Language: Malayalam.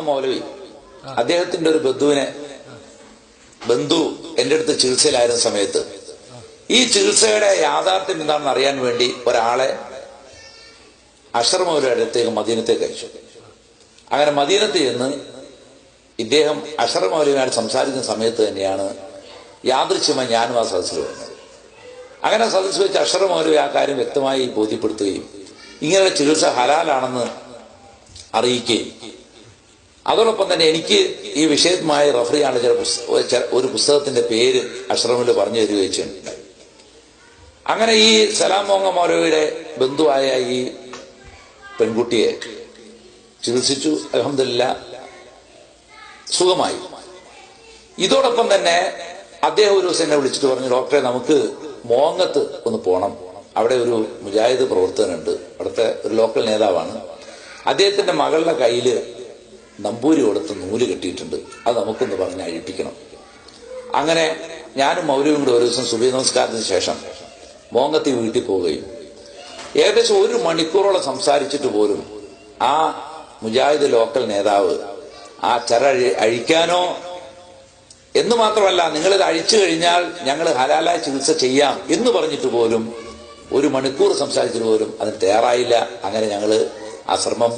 മൗലവി അദ്ദേഹത്തിന്റെ ഒരു ബന്ധുവിനെ ബന്ധു എന്റെ അടുത്ത് ചികിത്സയിലായിരുന്ന സമയത്ത് ഈ ചികിത്സയുടെ യാഥാർത്ഥ്യം എന്താണെന്ന് അറിയാൻ വേണ്ടി ഒരാളെ അഷർ മൗലയുടെ അടുത്തേക്ക് മദീനത്തേക്ക് അയച്ചു. അങ്ങനെ മദീനത്ത് ചെന്ന് ഇദ്ദേഹം അഷർ മൗലവിയായിട്ട് സംസാരിക്കുന്ന സമയത്ത് തന്നെയാണ് യാദൃശ്യമായി ഞാനും ആ സദസ്സിൽ വരുന്നത്. അങ്ങനെ സദസ്സ് വെച്ച് അഷർ ആ കാര്യം വ്യക്തമായി ബോധ്യപ്പെടുത്തുകയും ഇങ്ങനെയുള്ള ചികിത്സ ഹലാലാണെന്ന് അറിയിക്കുകയും അതോടൊപ്പം തന്നെ എനിക്ക് ഈ വിഷയവുമായി റഫറിയാണ് ചില പുസ്ത- ഒരു പുസ്തകത്തിന്റെ പേര് അഷ്റമിൽ പറഞ്ഞു തരികയും ചെയ്യുന്നുണ്ട് അങ്ങനെ ഈ സലാം മോങ്ങ മൗലവിയുടെ ബന്ധുവായ ഈ പെൺകുട്ടിയെ ചികിത്സിച്ചു. അലഹമില്ല സുഖമായി. ഇതോടൊപ്പം തന്നെ അദ്ദേഹം ഒരു ദിവസം എന്നെ വിളിച്ചിട്ട് പറഞ്ഞു ഡോക്ടറെ നമുക്ക് മോങ്ങത്ത് ഒന്ന് പോകണം അവിടെ ഒരു മുജാഹിദ് പ്രവർത്തകനുണ്ട്. അവിടുത്തെ ഒരു ലോക്കൽ നേതാവാണ്. അദ്ദേഹത്തിന്റെ മകളുടെ കയ്യിൽ നമ്പൂരി കൊടുത്ത് നൂൽ കെട്ടിയിട്ടുണ്ട്. അത് നമുക്കൊന്ന് പറഞ്ഞ് അഴിപ്പിക്കണം. അങ്ങനെ ഞാനും മൗര്യവും കൂടെ ഒരു ദിവസം സുബി നമസ്കാരത്തിന് ശേഷം മോങ്ങത്തി വീട്ടിൽ പോവുകയും ഏകദേശം ഒരു മണിക്കൂറോളം സംസാരിച്ചിട്ട് പോലും ആ മുജാഹിദ് ലോക്കൽ നേതാവ് ആ ചര അഴിക്കാനോ എന്ന് മാത്രമല്ല നിങ്ങളിത് അഴിച്ചു കഴിഞ്ഞാൽ ഞങ്ങൾ ഹലാലായ ചികിത്സ ചെയ്യാം എന്ന് പറഞ്ഞിട്ട് പോലും ഒരു മണിക്കൂർ സംസാരിച്ചിട്ട് പോലും അതിന് തയ്യാറായില്ല. അങ്ങനെ ഞങ്ങൾ ആ ശ്രമം